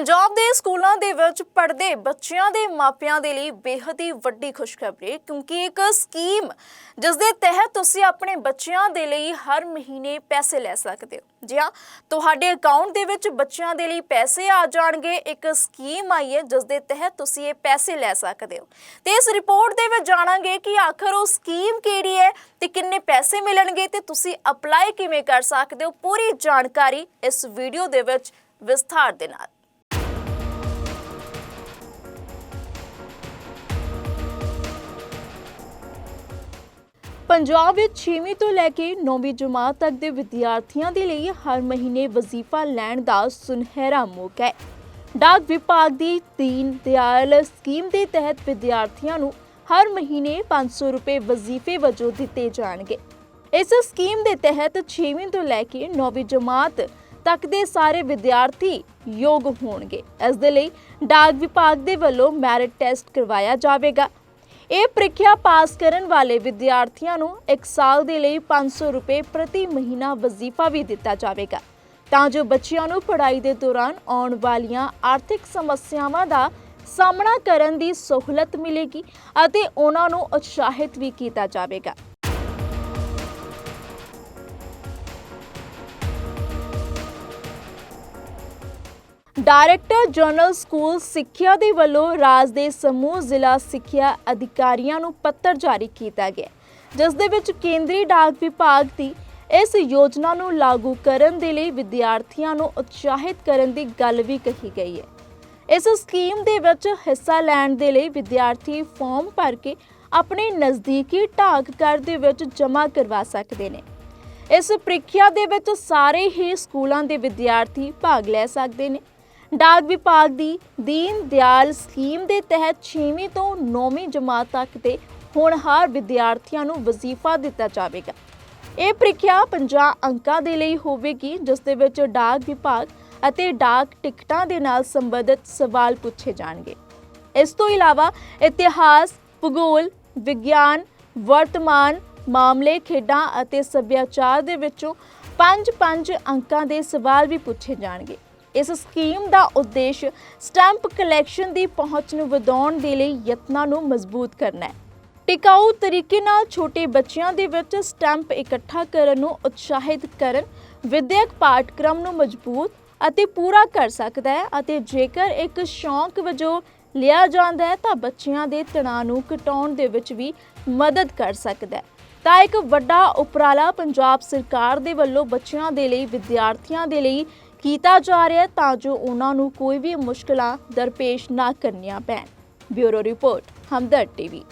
ਪੰਜਾਬ ਦੇ ਸਕੂਲਾਂ ਦੇ ਵਿੱਚ ਪੜ੍ਹਦੇ ਬੱਚਿਆਂ ਦੇ ਮਾਪਿਆਂ ਦੇ ਲਈ ਬੇहद ਹੀ ਵੱਡੀ ਖੁਸ਼ਖਬਰੀ, ਕਿਉਂਕਿ ਇੱਕ ਸਕੀਮ ਜਿਸ ਦੇ ਤਹਿਤ ਤੁਸੀਂ ਆਪਣੇ ਬੱਚਿਆਂ ਦੇ ਲਈ ਹਰ ਮਹੀਨੇ ਪੈਸੇ ਲੈ ਸਕਦੇ ਹੋ। ਜੀ ਹਾਂ, ਤੁਹਾਡੇ ਅਕਾਊਂਟ ਦੇ ਵਿੱਚ ਬੱਚਿਆਂ ਦੇ ਲਈ ਪੈਸੇ ਆ ਜਾਣਗੇ, ਇੱਕ ਸਕੀਮ ਆਈ ਹੈ ਜਿਸ ਦੇ ਤਹਿਤ ਤੁਸੀਂ ਇਹ ਪੈਸੇ ਲੈ ਸਕਦੇ ਹੋ। ਤੇ ਇਸ ਰਿਪੋਰਟ ਦੇ ਵਿੱਚ ਜਾਣਾਂਗੇ ਕਿ ਆਖਰ ਉਹ ਸਕੀਮ ਕਿਹੜੀ ਹੈ ਤੇ ਕਿੰਨੇ ਪੈਸੇ ਮਿਲਣਗੇ ਤੇ ਤੁਸੀਂ ਅਪਲਾਈ ਕਿਵੇਂ ਕਰ ਸਕਦੇ ਹੋ। ਪੂਰੀ ਜਾਣਕਾਰੀ ਇਸ ਵੀਡੀਓ ਦੇ ਵਿੱਚ ਵਿਸਥਾਰ ਦੇ ਨਾਲ। ਪੰਜਾਬ ਵਿੱਚ 6ਵੀਂ ਤੋਂ ਲੈ ਕੇ 9ਵੀਂ ਜਮਾਤ ਤੱਕ ਦੇ ਵਿਦਿਆਰਥੀਆਂ ਦੇ ਲਈ ਹਰ ਮਹੀਨੇ ਵਜ਼ੀਫਾ ਲੈਣ ਦਾ ਸੁਨਹਿਰਾ ਮੌਕਾ ਹੈ। ਡਾਕ ਵਿਭਾਗ ਦੀ ਦੀਨ ਦਿਆਲ ਸਕੀਮ ਦੇ ਤਹਿਤ ਵਿਦਿਆਰਥੀਆਂ ਨੂੰ ਹਰ ਮਹੀਨੇ 500 ਰੁਪਏ ਵਜ਼ੀਫੇ ਵਜੋਂ ਦਿੱਤੇ ਜਾਣਗੇ। ਇਸ ਸਕੀਮ ਦੇ ਤਹਿਤ 6ਵੀਂ ਤੋਂ ਲੈ ਕੇ 9ਵੀਂ ਜਮਾਤ ਤੱਕ ਦੇ ਸਾਰੇ ਵਿਦਿਆਰਥੀ ਯੋਗ ਹੋਣਗੇ। ਇਸ ਦੇ ਲਈ ਡਾਕ ਵਿਭਾਗ ਦੇ ਵੱਲੋਂ ਮੈਰਿਟ ਟੈਸਟ ਕਰਵਾਇਆ ਜਾਵੇਗਾ। ਇਹ ਪ੍ਰੀਖਿਆ ਪਾਸ ਕਰਨ ਵਾਲੇ ਵਿਦਿਆਰਥੀਆਂ ਨੂੰ 1 ਸਾਲ ਦੇ ਲਈ 500 ਰੁਪਏ ਪ੍ਰਤੀ ਮਹੀਨਾ ਵਜ਼ੀਫਾ ਵੀ ਦਿੱਤਾ ਜਾਵੇਗਾ। ਤਾਂ ਜੋ ਬੱਚਿਆਂ ਨੂੰ ਪੜ੍ਹਾਈ ਦੇ ਦੌਰਾਨ ਆਉਣ ਵਾਲੀਆਂ ਆਰਥਿਕ ਸਮੱਸਿਆਵਾਂ ਦਾ ਸਾਹਮਣਾ ਕਰਨ ਦੀ ਸਹੂਲਤ ਮਿਲੇਗੀ ਅਤੇ ਉਹਨਾਂ ਨੂੰ ਉਤਸ਼ਾਹਿਤ ਵੀ ਕੀਤਾ ਜਾਵੇਗਾ। ਡਾਇਰੈਕਟਰ ਜਨਰਲ ਸਕੂਲ ਸਿੱਖਿਆ ਦੇ ਵੱਲੋਂ ਰਾਜ ਦੇ ਸਮੂਹ ਜ਼ਿਲ੍ਹਾ ਸਿੱਖਿਆ ਅਧਿਕਾਰੀਆਂ ਨੂੰ ਪੱਤਰ ਜਾਰੀ ਕੀਤਾ ਗਿਆ, ਜਿਸ ਦੇ ਵਿੱਚ ਕੇਂਦਰੀ ਡਾਕ ਵਿਭਾਗ ਦੀ ਇਸ ਯੋਜਨਾ ਨੂੰ ਲਾਗੂ ਕਰਨ ਦੇ ਲਈ ਵਿਦਿਆਰਥੀਆਂ ਨੂੰ ਉਤਸ਼ਾਹਿਤ ਕਰਨ ਦੀ ਗੱਲ ਵੀ ਕਹੀ ਗਈ ਹੈ। ਇਸ ਸਕੀਮ ਦੇ ਵਿੱਚ ਹਿੱਸਾ ਲੈਣ ਦੇ ਲਈ ਵਿਦਿਆਰਥੀ ਫਾਰਮ ਭਰ ਕੇ ਆਪਣੇ ਨਜ਼ਦੀਕੀ ਡਾਕ ਘਰ ਦੇ ਵਿੱਚ ਜਮ੍ਹਾਂ ਕਰਵਾ ਸਕਦੇ ਨੇ। ਇਸ ਪ੍ਰੀਖਿਆ ਦੇ ਵਿੱਚ ਸਾਰੇ ਹੀ ਸਕੂਲਾਂ ਦੇ ਵਿਦਿਆਰਥੀ ਭਾਗ ਲੈ ਸਕਦੇ ਨੇ। ਡਾਕ ਵਿਭਾਗ ਦੀ ਦੀਨ ਦਿਆਲ ਸਕੀਮ ਦੇ ਤਹਿਤ 6ਵੀਂ ਤੋਂ 9ਵੀਂ ਜਮਾਤ ਤੱਕ ਦੇ ਹੋਣਹਾਰ ਵਿਦਿਆਰਥੀਆਂ ਨੂੰ ਵਜ਼ੀਫਾ ਦਿੱਤਾ ਜਾਵੇਗਾ। ਇਹ ਪ੍ਰੀਖਿਆ 50 ਅੰਕਾਂ ਦੇ ਲਈ ਹੋਵੇਗੀ, ਜਿਸ ਦੇ ਵਿੱਚ ਡਾਕ ਵਿਭਾਗ ਅਤੇ ਡਾਕ ਟਿਕਟਾਂ ਦੇ ਨਾਲ ਸੰਬੰਧਿਤ ਸਵਾਲ ਪੁੱਛੇ ਜਾਣਗੇ। ਇਸ ਤੋਂ ਇਲਾਵਾ ਇਤਿਹਾਸ, ਭੂਗੋਲ, ਵਿਗਿਆਨ, ਵਰਤਮਾਨ, ਮਾਮਲੇ, ਖੇਡਾਂ ਅਤੇ ਸੱਭਿਆਚਾਰ ਦੇ ਵਿੱਚੋਂ 5-5 ਅੰਕਾਂ ਦੇ ਸਵਾਲ ਵੀ ਪੁੱਛੇ ਜਾਣਗੇ। ਇਸ ਸਕੀਮ ਦਾ ਉਦੇਸ਼ ਸਟੈਂਪ ਕਲੈਕਸ਼ਨ ਦੀ ਪਹੁੰਚ ਨੂੰ ਵਧਾਉਣ ਦੇ ਲਈ ਯਤਨਾਂ ਨੂੰ ਮਜ਼ਬੂਤ ਕਰਨਾ ਹੈ। ਟਿਕਾਊ ਤਰੀਕੇ ਨਾਲ ਛੋਟੇ ਬੱਚਿਆਂ ਦੇ ਵਿੱਚ ਸਟੈਂਪ ਇਕੱਠਾ ਕਰਨ ਨੂੰ ਉਤਸ਼ਾਹਿਤ ਕਰਨ, ਵਿਦਿਅਕ ਪਾਠਕ੍ਰਮ ਨੂੰ ਮਜ਼ਬੂਤ ਅਤੇ ਪੂਰਾ ਕਰ ਸਕਦਾ ਹੈ ਅਤੇ ਜੇਕਰ ਇੱਕ ਸ਼ੌਂਕ ਵਜੋਂ ਲਿਆ ਜਾਂਦਾ ਹੈ ਤਾਂ ਬੱਚਿਆਂ ਦੇ ਤਣਾਅ ਨੂੰ ਘਟਾਉਣ ਦੇ ਵਿੱਚ ਵੀ ਮਦਦ ਕਰ ਸਕਦਾ ਹੈ। ਤਾਂ ਇੱਕ ਵੱਡਾ ਉਪਰਾਲਾ ਪੰਜਾਬ ਸਰਕਾਰ ਦੇ ਵੱਲੋਂ ਬੱਚਿਆਂ ਦੇ ਲਈ, ਵਿਦਿਆਰਥੀਆਂ ਦੇ ਲਈ ਕੀਤਾ ਜਾ ਰਿਹਾ ਹੈ ਤਾਂ ਜੋ ਉਹਨਾਂ ਨੂੰ ਕੋਈ ਵੀ ਮੁਸ਼ਕਲਾਂ ਦਰਪੇਸ਼ ਨਾ ਕਰਨੀਆਂ ਪੈਣ। Bureau report Hamdard TV.